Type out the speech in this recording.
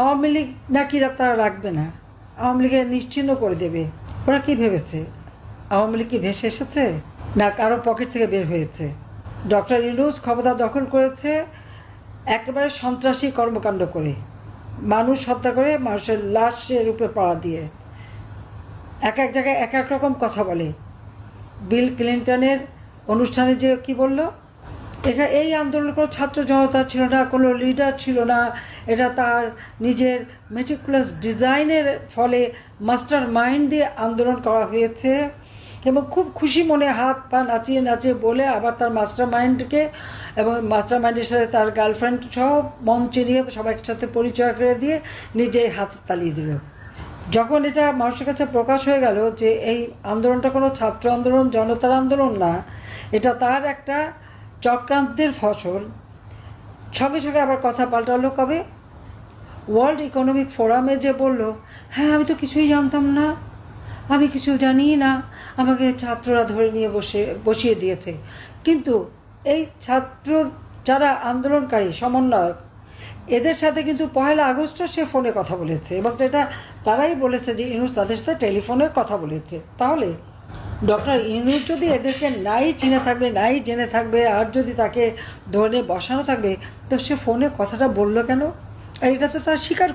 আওয়ামী লীগ নাকি তারা রাখবে না? আওয়ামী লীগের নিশ্চিহ্ন করে দেবে। ওরা কি ভেবেছে? আওয়ামী লীগ কি ভেসে এসেছে? না কারও পকেট থেকে বের হয়েছে? ডক্টর ইউনুস ক্ষমতা দখল করেছে একেবারে সন্ত্রাসী কর্মকাণ্ড করে। মানুষ হত্যা করে মানুষের লাশের উপরে পাড়া দিয়ে। এক এক জায়গায় এক এক রকম কথা বলে। বিল ক্লিন্টনের অনুষ্ঠানে যে কি বলল? এখানে এই আন্দোলন কোনো ছাত্র জনতা ছিল না, কোনো লিডার ছিল না। এটা তার নিজের মেটিকুলাস ডিজাইনের ফলে মাস্টার মাইন্ড দিয়ে আন্দোলন করা হয়েছে। এবং খুব খুশি মনে হাত পা নাচিয়ে নাচিয়ে বলে আবার তার মাস্টার মাইন্ডকে এবং মাস্টার মাইন্ডের সাথে তার গার্লফ্রেন্ড সহ মঞ্চে নিয়ে সবাইয়ের সাথে পরিচয় করে দিয়ে নিজে হাত তালিয়ে দিল। যখন এটা মানুষের কাছে প্রকাশ হয়ে গেল যে এই আন্দোলনটা কোনো ছাত্র আন্দোলন, জনতার আন্দোলন না, এটা তার একটা চক্রান্তের ফসল। সঙ্গে সঙ্গে আবার কথা পাল্টালো কবে? ওয়ার্ল্ড ইকোনমিক ফোরামে যে বলল হ্যাঁ আমি তো কিছুই জানতাম না। আমি কিছু জানি না। আমাকে ছাত্ররা ধরে নিয়ে বসে, বসিয়ে দিয়েছে। কিন্তু এই ছাত্র যারা আন্দোলনকারী, সমন্বয়ক, এদের সাথে কিন্তু পয়লা আগস্টও সে ফোনে কথা বলেছে এবং যেটা তারাই বলেছে যে ইনুস তাদের সাথে টেলিফোনে কথা বলেছে। তাহলে ডক্টর ইনুর যদি এদেরকে নাই চিনে থাকবে, নাই জেনে থাকবে, আর যদি তাকে ধরে বসানো থাকবে, তো সে ফোনে কথাটা বলল কেন? আর এটা তো তার স্বীকার